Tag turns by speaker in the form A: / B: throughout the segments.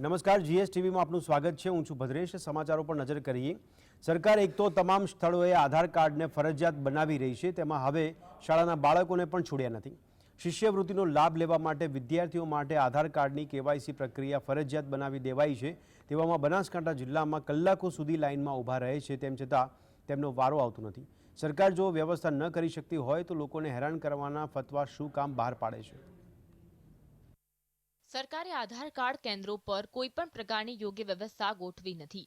A: નમસ્કાર, જીએસટીવીમાં આપનું સ્વાગત છે. હું છું ભદ્રેશ. સમાચારો પર નજર કરીએ. સરકાર એક તો તમામ સ્થળોએ આધાર કાર્ડને ફરજિયાત બનાવી રહી છે. તેમાં હવે શાળાના બાળકોને પણ છોડ્યા નથી. શિષ્યવૃત્તિનો લાભ લેવા માટે વિદ્યાર્થીઓ માટે આધાર કાર્ડની કેવાયસી પ્રક્રિયા ફરજિયાત બનાવી દેવાઈ છે. તેવામાં બનાસકાંઠા જિલ્લામાં કલાકો સુધી લાઇનમાં ઊભા રહે છે. તેમ છતાં તેમનો વારો આવતો નથી. સરકાર જો વ્યવસ્થા ન કરી શકતી હોય તો લોકોને હેરાન કરવાના ફતવા શું કામ બહાર પાડે છે?
B: સરકારે આધાર કાર્ડ કેન્દ્રો પર કોઈપણ પ્રકારની યોગ્ય વ્યવસ્થા ગોઠવી નથી.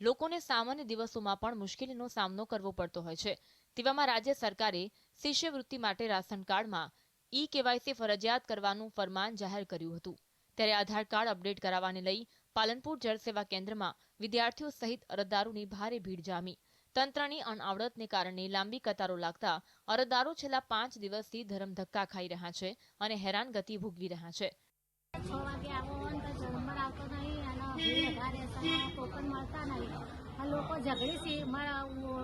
B: લોકોને સામાન્ય દિવસોમાં પણ મુશ્કેલીનો સામનો કરવો પડતો હોય છે. તેવામાં રાજ્ય સરકારે શિષ્યવૃત્તિ માટે રાશન કાર્ડમાં ઈ કેવાયસી ફરજિયાત કરવાનું ફરમાન જાહેર કર્યું હતું. ત્યારે આધાર કાર્ડ અપડેટ કરાવવાને લઈ પાલનપુર જળસેવા કેન્દ્રમાં વિદ્યાર્થીઓ સહિત અરજદારોની ભારે ભીડ જામી. તંત્રની અણઆવડતને કારણે લાંબી કતારો લાગતા અરજદારો છેલ્લા પાંચ દિવસથી ધરમધક્કા ખાઈ રહ્યા છે અને હેરાનગતિ ભોગવી રહ્યા છે.
C: છ વાગે આવો હોય તો નંબર આવતો નહીં અને વધારે ટોકન મળતા નહીં. લોકો ઝઘડી છે મારા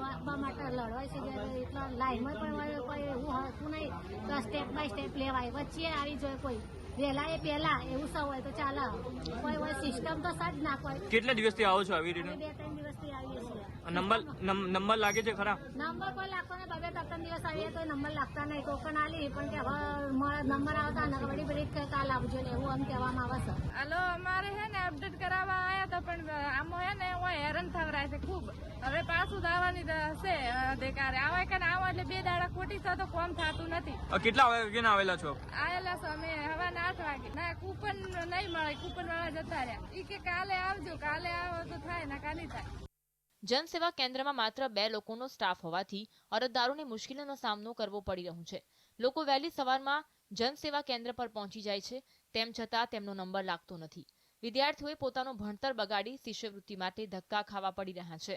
C: આપવા માટે લડવાય છે એટલા લાઈનમાં પણ કોઈ એવું હતું નહીં. તો સ્ટેપ બાય સ્ટેપ લેવાય વચ્ચે આવી જોઈએ કોઈ. વહેલા એ પહેલા એવું સૌ હોય તો ચાલે. કોઈ હોય સિસ્ટમ તો સજ ના કોઈ
D: કેટલા દિવસથી આવો છો આવી રીતે
C: બે ત્રણ દિવસથી આવીએ છીએ
D: નંબર નંબર લાગે છે ખરા?
C: નંબર કોઈ લાગતો નહીં. બે બે ત્રણ દિવસ આવીએ તો નંબર લાગતા નહીં. ટોકન આલી પણ કે હવે નંબર આવતા ને વળી બ્રેક કાલ આવજો ને એવું આમ કહેવામાં આવે છે.
E: હાલો અમારે હે ને અપડેટ કરાવવા આવ્યા તો પણ આમાં હે ને હું હેરાન થવરાય છે ખૂબ. હવે પાછું દાવાની હશે દેકારે. આવા કે આવા આવો એટલે બે દાડા ખોટી છે તો કોમ થતું નથી.
D: કેટલા વાગે આવેલા છો?
E: આવેલા છો અમે હવાના આઠ વાગે. ના કૂપન નહીં મળે. કૂપન વાળા જતા રહ્યા. ઈ કે કાલે આવજો કાલે આવો તો થાય ના કાલે થાય.
B: જનસેવા કેન્દ્રમાં માત્ર બે લોકોનો સ્ટાફ હોવાથી અરજદારોને મુશ્કેલીનો સામનો કરવો પડી રહ્યો છે. લોકો વહેલી સવારમાં જનસેવા કેન્દ્ર પર પહોંચી જાય છે, તેમ છતાં તેમનો નંબર લાગતો નથી. વિદ્યાર્થીઓએ પોતાનું ભણતર બગાડી શિષ્યવૃત્તિ માટે ધક્કા ખાવા પડી રહ્યા છે.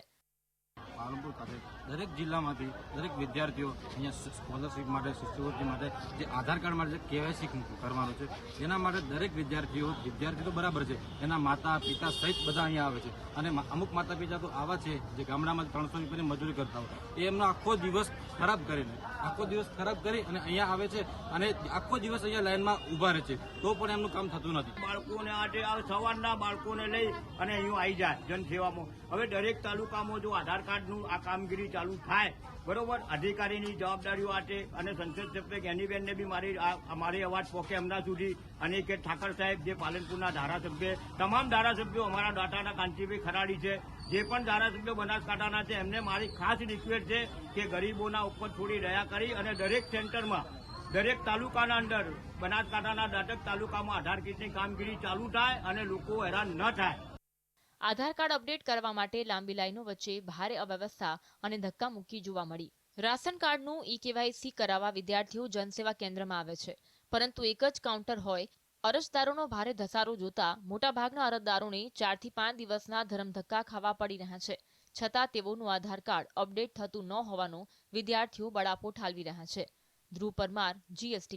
F: પાલનપુર ખાતે દરેક જિલ્લામાંથી દરેક વિદ્યાર્થીઓ અહીંયા સ્કોલરશીપ માટે, શિષ્યવૃત્તિ માટે જે આધાર કાર્ડ માટે જે કેવાયસી કરવાનું છે એના માટે દરેક વિદ્યાર્થીઓ, વિદ્યાર્થી તો બરાબર છે, એના માતા, પિતા સહિત બધા અહીંયા આવે છે. અને અમુક માતા પિતા તો આવા છે જે ગામડામાં ત્રણસો રૂપિયાની મજૂરી કરતા હોય. એ એમનો આખો દિવસ ખરાબ કરીને આખો દિવસ ખરાબ કરી અને અહીંયા આવે છે અને આખો દિવસ અહીંયા લાઈનમાં ઊભા રહે છે. તો પણ એમનું કામ થતું નથી.
G: બાળકોને આજે સવારના બાળકોને લઈ અને અહીંયા આવી જાય જનસેવામાં. હવે દરેક તાલુકામાં જો આધાર કાર્ડનું આ કામગીરી ચાલુ થાય, બરોબર? અધિકારીની જવાબદારીઓ આટે અને સંસદ સભ્ય જ્ઞાનીબેનને બી મારી મારી અવાજ પોકે એમના સુધી અને કે ઠાકર સાહેબ જે પાલનપુરના ધારાસભ્ય, તમામ ધારાસભ્યો અમારા દાંતાના કાંતિભાઈ ખરાડી છે. જે પણ ધારાસભ્યો બનાસકાંઠાના છે, એમને મારી ખાસ રિક્વેસ્ટ છે કે ગરીબોના ઉપર થોડી રહ્યા અને દરેક સેન્ટરમાં, દરેક તાલુકાના અંદર, બનાસકાંઠાના દરેક તાલુકામાં આધાર કીટની કામગીરી ચાલુ થાય અને લોકો હેરાન ન થાય.
B: આધાર કાર્ડ અપડેટ કરવા માટે લાંબી લાઈનો વચ્ચે ભારે અવ્યવસ્થા અને ધક્કા મૂકી જોવા મળી. રાશન કાર્ડનું ઈ કેવાયસી કરાવવા વિદ્યાર્થીઓ જનસેવા કેન્દ્રમાં આવે છે. પરંતુ એક જ કાઉન્ટર હોય, અરજદારોનો ભારે ધસારો જોતા મોટાભાગના અરજદારોને ચારથી પાંચ દિવસના ધરમધક્કા ખાવા પડી રહ્યા છે. છતાં તેઓનું આધાર કાર્ડ અપડેટ થતું ન હોવાનો વિદ્યાર્થીઓ બળાપો ઠાલવી રહ્યા છે. ધ્રુવ પરમાર જીએસટી